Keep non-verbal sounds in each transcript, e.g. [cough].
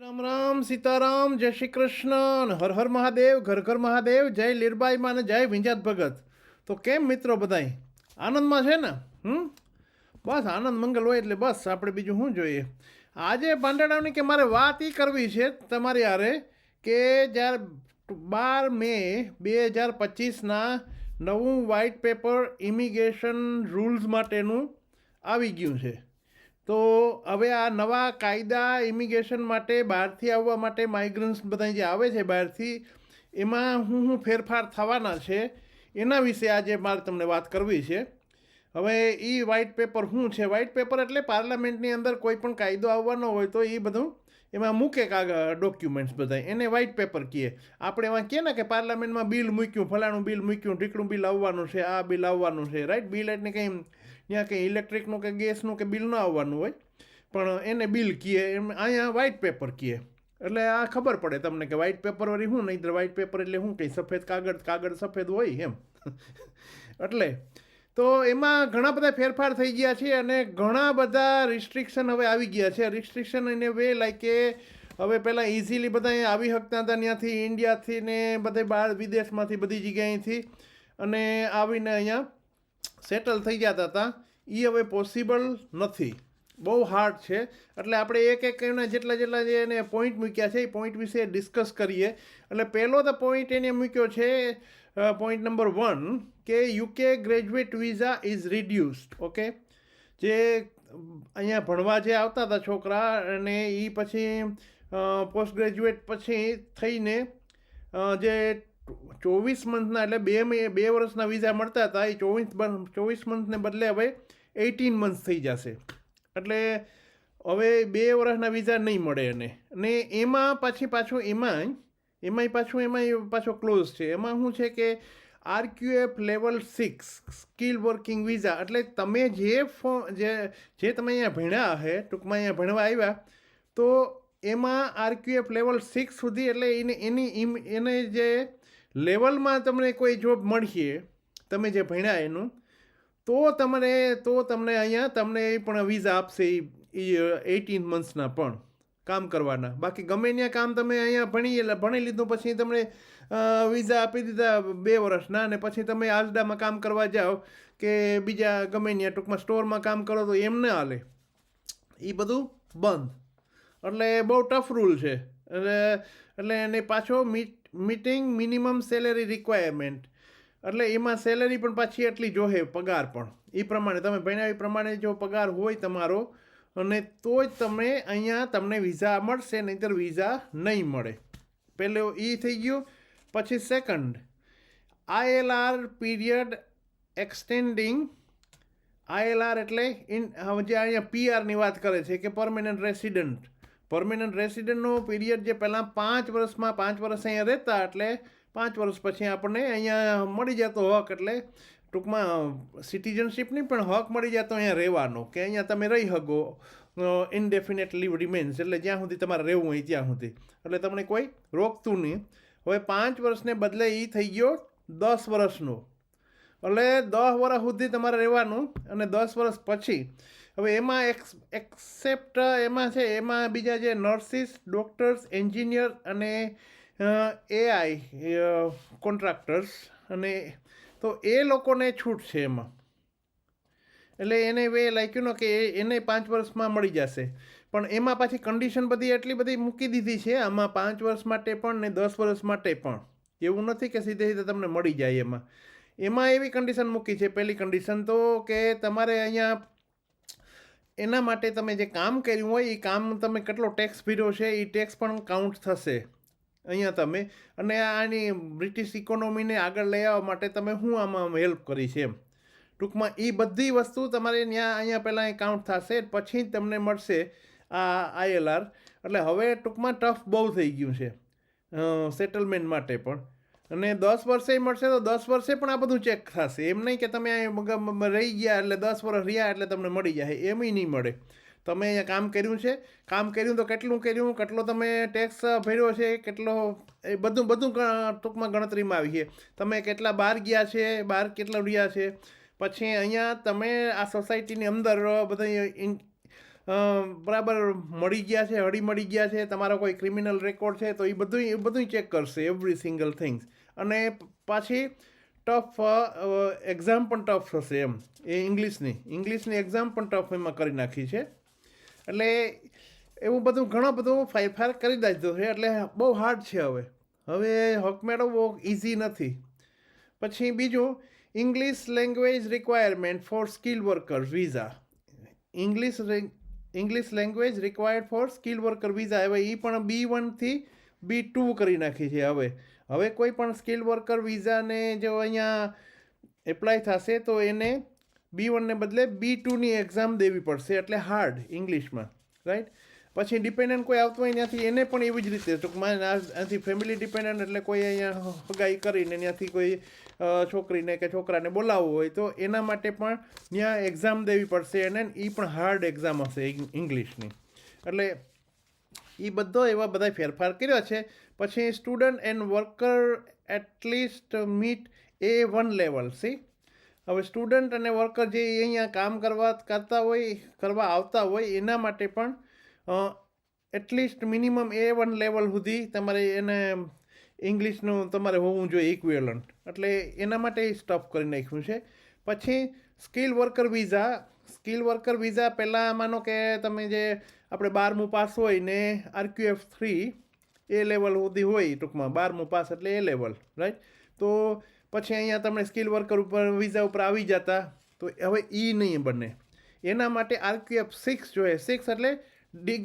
રામ રામ, સીતારામ, જય શ્રી કૃષ્ણ, હર હર મહાદેવ, ઘર ઘર મહાદેવ, જય લીરબાઈમાં અને જય વિંજાત ભગત. તો કેમ મિત્રો બધાય? આનંદમાં છે ને? હમ? બસ આનંદ મંગલ હોય એટલે બસ આપણે બીજું શું જોઈએ? આજે પાંડડાવની કે મારે વાત એ કરવી છે તમારી હારે કે જ્યારે બાર મે બે હજાર પચીસના નવું વ્હાઇટ પેપર ઇમિગ્રેશન રૂલ્સ માટેનું આવી ગયું છે. તો હવે આ નવા કાયદા ઇમિગ્રેશન માટે બહારથી આવવા માટે માઇગ્રન્ટ્સ બધા જે આવે છે બહારથી, એમાં હું હું ફેરફાર થવાના છે, એના વિશે આજે મારે તમને વાત કરવી છે. હવે એ વ્હાઇટ પેપર શું છે? વ્હાઇટ પેપર એટલે પાર્લામેન્ટની અંદર કોઈ પણ કાયદો આવવાનો હોય તો એ બધું એમાં મૂકે કાગળ ડોક્યુમેન્ટ્સ બધા. એને વ્હાઇટ પેપર કહીએ આપણે એમાં કહીએ ને કે પાર્લામેન્ટમાં બિલ મૂક્યું, ફલાણું બિલ મૂક્યું, ઢીકણું બિલ આવવાનું છે, આ બિલ આવવાનું છે રાઈટ બિલ એટલે કંઈ ત્યાં કંઈ ઇલેક્ટ્રિકનું કે ગેસનું કે બિલ ન આવવાનું હોય. પણ એને બિલ કીએ, એમ અહીંયા વ્હાઇટ પેપર કીએ. એટલે આ ખબર પડે તમને કે વ્હાઇટ પેપર વળી શું નહીં વ્હાઇટ પેપર એટલે શું કંઈ સફેદ કાગળ કાગળ સફેદ હોય એમ. એટલે તો એમાં ઘણા બધા ફેરફાર થઈ ગયા છે અને ઘણા બધા રિસ્ટ્રિક્શન હવે આવી ગયા છે. Restriction in a way like કે હવે પહેલાં ઇઝીલી બધા આવી શકતા હતા, ત્યાંથી ઇન્ડિયાથી ને બધે બહાર વિદેશમાંથી બધી જગ્યાએથી અને આવીને અહીંયા સેટલ થઈ જતા હતા એ હવે પોસિબલ નથી. બહુ હાર્ડ છે. એટલે આપણે એક એક એના જેટલા જેટલા જે એને પોઈન્ટ મૂક્યા છે, એ પોઈન્ટ વિશે ડિસ્કસ કરીએ. એટલે પહેલો તો પોઈન્ટ એને મૂક્યો છે પોઈન્ટ નંબર વન કે UK graduate visa is reduced okay જે અહીંયા ભણવા જે આવતા હતા છોકરા, અને એ પછી પોસ્ટ ગ્રેજ્યુએટ પછી થઈને જે ચોવીસ મંથના એટલે બે બે વર્ષના વિઝા મળતા હતા. એ ચોવીસ ચોવીસ મંથને બદલે હવે એઇટીન મંથ થઈ જશે. એટલે હવે બે વર્ષના વિઝા નહીં મળે એને. અને એમાં પાછી પાછું એમાં એમાંય પાછું, એમાંય પાછો ક્લોઝ છે. એમાં શું છે કે RQF level six skill working visa એટલે તમે જે ફો, જે જે તમે અહીંયા ભણ્યા હે, ટૂંકમાં અહીંયા ભણવા આવ્યા, તો એમાં આરક્યુએફ લેવલ સિક્સ સુધી એટલે એને, એની એને જે લેવલમાં તમને કોઈ જોબ મળશે તમે જે ભણ્યા એનું, તો તમને તો તમને અહીંયા તમને પણ વિઝા આપશે એ એટીન મંથ્સના પણ કામ કરવાના. બાકી ગમે ત્યાં કામ તમે અહીંયા ભણી એટલે ભણી લીધું પછી તમને વિઝા આપી દીધા બે વર્ષના અને પછી તમે આજડામાં કામ કરવા જાઓ કે બીજા ગમે ત્યાં ટૂંકમાં સ્ટોરમાં કામ કરો તો એમ ના હાલે. એ બધું બંધ. એટલે બહુ ટફ રૂલ છે. એટલે એટલે એને પાછો meet meeting minimum salary requirement એટલે એમાં સેલેરી પણ પાછી એટલી જોહે પગાર પણ. એ પ્રમાણે તમે ભણ્યા એ પ્રમાણે જો પગાર હોય તમારો, અને તો જ તમે અહીંયા તમને વિઝા મળશે, નહીંતર વિઝા નહીં મળે. પહેલો એ થઈ ગયું. પછી second ILR period extending ILR એટલે ઇન જે અહીંયા પીઆરની વાત કરે છે કે પરમેનન્ટ રેસિડન્ટ પરમેનન્ટ રેસિડન્ટનો પીરિયડ જે પહેલાં પાંચ વર્ષમાં પાંચ વર્ષ અહીંયા રહેતા એટલે પાંચ વર્ષ પછી આપણને અહીંયા મળી જતો હક એટલે ટૂંકમાં સિટીઝનશીપની પણ હક મળી જતો અહીંયા રહેવાનો કે અહીંયા તમે રહી શકો ઇનડેફિનેટ લીવ રિમેન્સ એટલે જ્યાં સુધી તમારે રહેવું હોય ત્યાં સુધી. એટલે તમને કોઈ રોકતું નહીં. હવે પાંચ વર્ષને બદલે એ થઈ ગયો દસ વર્ષનો. એટલે દસ વર્ષ સુધી તમારે રહેવાનું અને દસ વર્ષ પછી હવે એમાં એક્સ એક્સેપ્ટ એમાં છે, એમાં બીજા જે નર્સિસ ડૉક્ટર્સ એન્જિનિયર અને એઆઈ કોન્ટ્રાક્ટર્સ અને તો એ લોકોને છૂટ છે એમાં. એટલે એને વે લાગ્યું ને કે એ- એને પાંચ વર્ષમાં મળી જશે. પણ એમાં પાછી કન્ડિશન બધી એટલી બધી મૂકી દીધી છે, આમાં પાંચ વર્ષ માટે પણ ને દસ વર્ષ માટે પણ. એવું નથી કે સીધે સીધે તમને મળી જાય એમાં. એમાં એવી કન્ડિશન મૂકી છે. પહેલી કન્ડિશન તો કે તમારે અહીંયા એના માટે તમે જે કામ કર્યું હોય એ કામ તમે કેટલો ટેક્સ ભર્યો છે એ ટેક્સ પણ કાઉન્ટ થશે. અહીંયા તમે. અને આની બ્રિટિશ ઇકોનોમીને આગળ લઈ આવવા માટે તમે શું આમાં હેલ્પ કરી છે એમ. ટૂંકમાં એ બધી વસ્તુ તમારે ત્યાં અહીંયા પહેલાં કાઉન્ટ થશે, પછી જ તમને મળશે આ આઈએલઆર એટલે હવે ટૂંકમાં ટફ બહુ થઈ ગયું છે. સેટલમેન્ટ માટે પણ. અને દસ વર્ષે મળશે તો દસ વર્ષે પણ આ બધું ચેક થશે. એમ નહીં કે તમે અહીંયા રહી ગયા એટલે દસ વર્ષ રહ્યા એટલે તમને મળી જાય. એમ નહીં મળે. તમે અહીંયા કામ કર્યું છે. કામ કર્યું તો કેટલું કર્યું? કેટલો તમે ટેક્સ ભર્યો છે? કેટલો એ બધું બધું ટૂંકમાં ગણતરીમાં આવી છે. તમે કેટલા બહાર ગયા છે? બહાર કેટલા રહ્યા છે? પછી અહીંયા તમે આ સોસાયટીની અંદર બધા બરાબર મળી ગયા છે, હળી મળી ગયા છે, તમારો કોઈ ક્રિમિનલ રેકોર્ડ છે, તો એ બધું એ બધું ચેક કરશે એવરી સિંગલ થિંગ્સ અને પાછી ટફ એક્ઝામ પણ ટફ થશે એમ, એ ઇંગ્લિશની ઇંગ્લિશની એક્ઝામ પણ ટફ એમાં કરી નાખી છે. એટલે એવું બધું ઘણો બધો ફેરફાર કરી દીધો છે, એટલે બહુ હાર્ડ છે હવે. હવે હક મેળવવો ઇઝી નથી. પછી બીજું English language requirement for skill workers visa English English language required for skill worker visa હવે એ પણ બી વનથી બી ટુ કરી નાખી છે હવે. હવે કોઈ પણ સ્કિલ વર્કર વિઝાને જો અહીંયા એપ્લાય થશે તો એને બી વનને બદલે બી ટુની એક્ઝામ દેવી પડશે. એટલે હાર્ડ ઇંગ્લિશમાં રાઈટ પછી ડિપેન્ડન્ટ કોઈ આવતો હોય ત્યાંથી, એને પણ એવી જ રીતે. ટૂંકમાં આ- ફેમિલી ડિપેન્ડન્ટ એટલે કોઈ અહીંયા હગાઈ કરીને ત્યાંથી કોઈ છોકરીને કે છોકરાને બોલાવવું હોય તો એના માટે પણ ત્યાં એક્ઝામ દેવી પડશે અને એ પણ હાર્ડ એક્ઝામ હશે ઇંગ્લિશની. એટલે એ બધો એવા બધા ફેરફાર કર્યો છે. પછી student and worker at least meet A one level C હવે સ્ટુડન્ટ અને વર્કર જે અહીંયા કામ કરવા, કરતા હોય, કરવા આવતા હોય, એના માટે પણ at least minimum A one level સુધી તમારે એને ઇંગ્લિશનું તમારે હોવું જોઈએ ઇક્વેલન્ટ એટલે એના માટે સ્ટફ કરી નાખ્યું છે. પછી skill worker visa skill worker visa પહેલાં માનો કે તમે જે આપણે બારમું પાસ હોય ને આરક્યુએફ થ્રી એ લેવલ સુધી હોય ટૂંકમાં, બારમું પાસ એટલે એ લેવલ રાઈટ તો પછી અહીંયા તમે સ્કિલ વર્કર ઉપર વિઝા ઉપર આવી જતા, તો હવે એ નહીં બને. એના માટે આરક્યુએફ સિક્સ જોઈએ. સિક્સ એટલે dig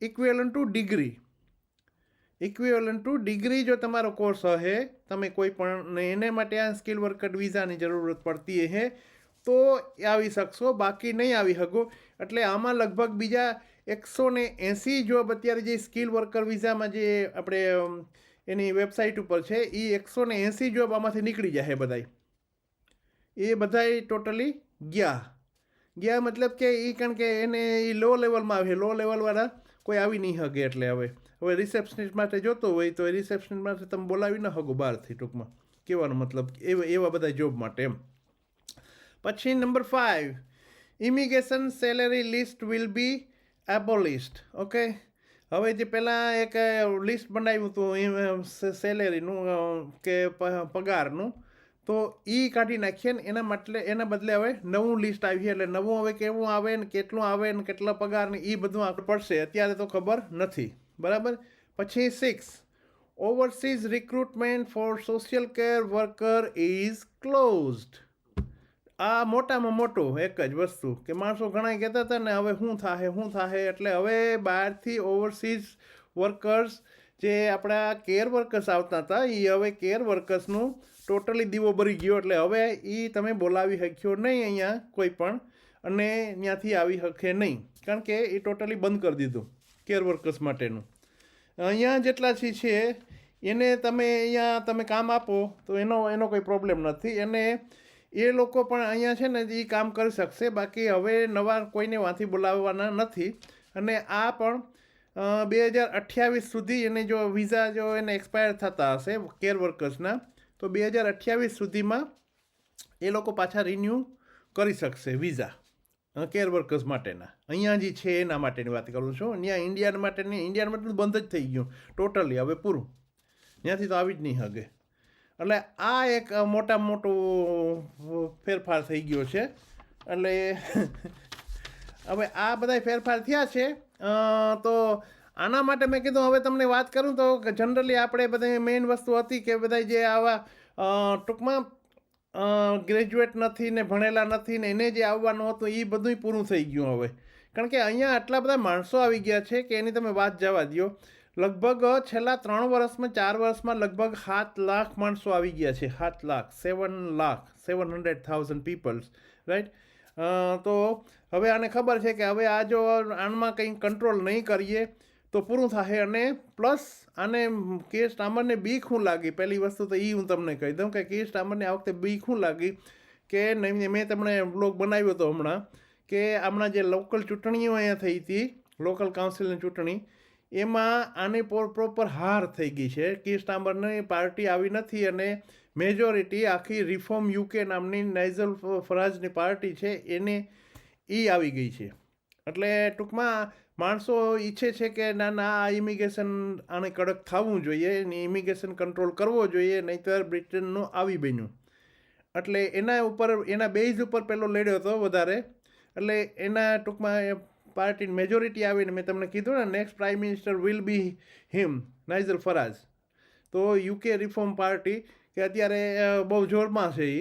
equivalent to degree equivalent to degree જો તમારો કોર્સ હશે તમે કોઈ પણ એને માટે આ સ્કિલ વર્કર વિઝાની જરૂરત પડતી હે તો આવી શકશો, બાકી નહીં આવી શકો. એટલે આમાં લગભગ બીજા એકસો ને એંસી જોબ અત્યારે જે સ્કિલ વર્કર વિઝામાં જે આપણે એની વેબસાઇટ ઉપર છે એ એકસો ને એંસી જોબ આમાંથી નીકળી જાય બધાય. એ બધાય ટોટલી ગયા. ગયા મતલબ કે એ કારણ કે એને એ લો લેવલમાં આવે લો લેવલવાળા કોઈ આવી નહીં શકે એટલે હવે. હવે રિસેપ્શનિસ્ટ માટે જોતો હોય તો એ રિસેપ્શનિસ્ટ માટે તમે બોલાવી ન શકો બહારથી ટૂંકમાં. કહેવાનો મતલબ એવા એવા બધા જોબ માટે એમ. પછી number five immigration salary list will be abolished okay હવે જે પહેલાં એક લિસ્ટ બનાવ્યું હતું સેલેરીનું કે પગારનું તો એ કાઢી નાખીએ ને એના માટે, એના બદલે હવે નવું લિસ્ટ આવી એટલે નવું હવે કેવું આવે ને કેટલું આવે ને કેટલા પગાર ને એ બધું આગળ પડશે. અત્યારે તો ખબર નથી. બરાબર? પછી six overseas recruitment for social care worker is closed આ મોટામાં મોટું એક જ વસ્તુ કે માણસો ઘણા કહેતા હતા ને હવે શું થાહે શું થાહે? એટલે હવે બહારથી ઓવરસીઝ વર્કર્સ જે આપણા કેર વર્કર્સ આવતા હતા એ હવે કેર વર્કર્સનું ટોટલી દીવો ભરી ગયો એટલે હવે એ તમે બોલાવી શક્યો નહીં અહીંયા કોઈ પણ અને ત્યાંથી આવી શકે નહીં. કારણ કે એ ટોટલી બંધ કરી દીધું કેર વર્કર્સ માટેનું. અહીંયા જેટલા છે એને તમે અહીંયા તમે કામ આપો તો એનો એનો કોઈ પ્રોબ્લેમ નથી. અને એ લોકો પણ અહીંયા છે ને એ કામ કરી શકશે. બાકી હવે નવા કોઈને વાંથી બોલાવવાના નથી. અને આ પણ બે હજાર અઠ્યાવીસ સુધી એને જો વિઝા જો એને એક્સપાયર થતા હશે કેર વર્કર્સના તો બે હજાર અઠ્યાવીસ સુધીમાં એ લોકો પાછા રિન્યૂ કરી શકશે વિઝા કેર વર્કર્સ માટેના. અહીંયા જે છે એના માટેની વાત કરું છું. અહીંયા ઇન્ડિયા માટેની ઇન્ડિયન માટે બંધ જ થઈ ગયું ટોટલી હવે પૂરું. ત્યાંથી તો આવી જ નહીં હગે. એટલે આ એક મોટામાં મોટું ફેરફાર થઈ ગયો છે. એટલે [laughs] હવે આ બધા ફેરફાર થયા છે. તો આના માટે મેં કીધું, હવે તમને વાત કરું તો જનરલી આપણે બધા મેઇન વસ્તુ હતી કે બધા જે આવા ટૂંકમાં ગ્રેજ્યુએટ નથી ને ભણેલા નથી ને એને જે આવવાનું હતું એ બધું પૂરું થઈ ગયું હવે. કારણ કે અહીંયા આટલા બધા માણસો આવી ગયા છે કે એની તમે વાત જવા દો લગભગ છેલ્લા ત્રણ વર્ષમાં, ચાર વર્ષમાં લગભગ સાત લાખ માણસો આવી ગયા છે. સાત lakh seven lakh seven hundred thousand peoples right તો હવે આને ખબર છે કે હવે આ જો આમાં કંઈ કંટ્રોલ નહીં કરીએ તો પૂરું થશે અને પ્લસ આને કેસ ટામરને બીક શું લાગી? પહેલી વસ્તુ તો એ હું તમને કહી દઉં કે કેસ ટામરને આ વખતે બીક શું લાગી? કે નહીં મેં તમને બ્લોગ બનાવ્યો હતો હમણાં કે હમણાં જે લોકલ ચૂંટણીઓ અહીંયા થઈ હતી લોકલ કાઉન્સિલની ચૂંટણી, એમાં આની પ્રોપર હાર થઈ ગઈ છે. કીસ ટામરની પાર્ટી આવી નથી અને મેજોરિટી આખી રિફોર્મ યુકે નામની નાઇઝલ ફરાજની પાર્ટી છે, એને એ આવી ગઈ છે. એટલે ટૂંકમાં માણસો ઈચ્છે છે કે ના ના, આ ઇમિગ્રેશન આને કડક થવું જોઈએ, ને ઇમિગ્રેશન કંટ્રોલ કરવો જોઈએ, નહીંતર બ્રિટનનું આવી બન્યું. એટલે એના ઉપર, એના બેઝ ઉપર પેલો લડ્યો હતો વધારે. એટલે એના ટૂંકમાં પાર્ટીની મેજોરિટી આવીને મેં તમને કીધું ને next prime minister will be him Nigel Farage તો યુકે રિફોર્મ પાર્ટી કે અત્યારે બહુ જોરમાં છે એ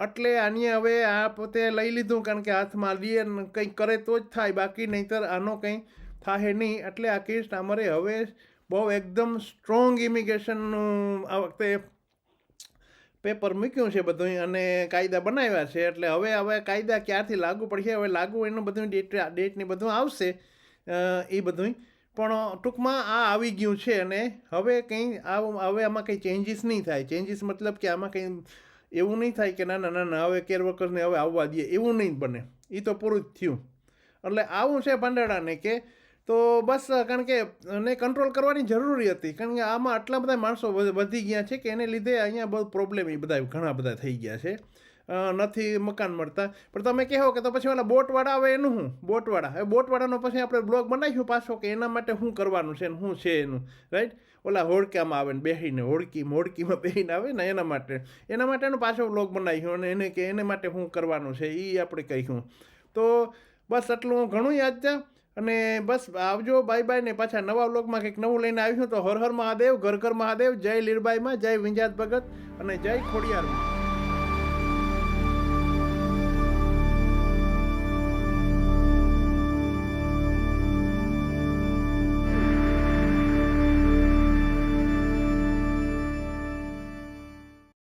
એટલે આની હવે આ પોતે લઈ લીધું કારણ કે હાથમાં લઈએ ને કંઈક કરે તો જ થાય, બાકી નહીંતર આનો કંઈ થાય નહીં. એટલે આ કેસ અમારે હવે બહુ એકદમ સ્ટ્રોંગ ઇમિગ્રેશનનું આ વખતે પેપર મૂક્યું છે બધું અને કાયદા બનાવ્યા છે. એટલે હવે હવે કાયદા ક્યારથી લાગુ પડશે, હવે લાગુ એનું બધું ડેટ ડેટને બધું આવશે એ બધું પણ ટૂંકમાં આ આવી ગયું છે અને હવે કંઈ આવું, હવે આમાં કંઈ ચેન્જીસ નહીં થાય. ચેન્જીસ મતલબ કે આમાં કંઈ એવું નહીં થાય કે ના ના ના હવે કેર વર્કર્સને હવે આવવા દઈએ, એવું નહીં બને. એ તો પૂરું જ થયું. એટલે આવું છે પાંડેડાને કે તો બસ, કારણ કે એને કંટ્રોલ કરવાની જરૂરી હતી. કારણ કે આમાં આટલા બધા માણસો વધી ગયા છે કે એને લીધે અહીંયા બહુ પ્રોબ્લેમ એ બધા, ઘણા બધા થઈ ગયા છે. નથી મકાન મળતા. પણ તમે કહો કે તો પછી ઓલા બોટવાળા આવે એનું શું? બોટવાળા. હવે બોટવાળાનો પછી આપણે બ્લોગ બનાવીશું પાછો કે એના માટે શું કરવાનું છે ને શું છે એનું રાઈટ ઓલા હોડકામાં આવે ને બેસીને હોડકી હોડકીમાં બેહીને આવે ને એના માટે. એના માટેનો પાછો બ્લોગ બનાવ્યું અને એને કે એને માટે શું કરવાનું છે એ આપણે કહીશું. તો બસ આટલું ઘણું યાદ છે અને બસ આવજો બાય બાય ને પાછા નવા વ્લોગમાં કંઈક નવું લઈને આવીશું તો હર હર મહાદેવ, ઘર ઘર મહાદેવ, જય લીરબાઈમાં, જય વિંજાત ભગત અને જય ખોડિયારમાં.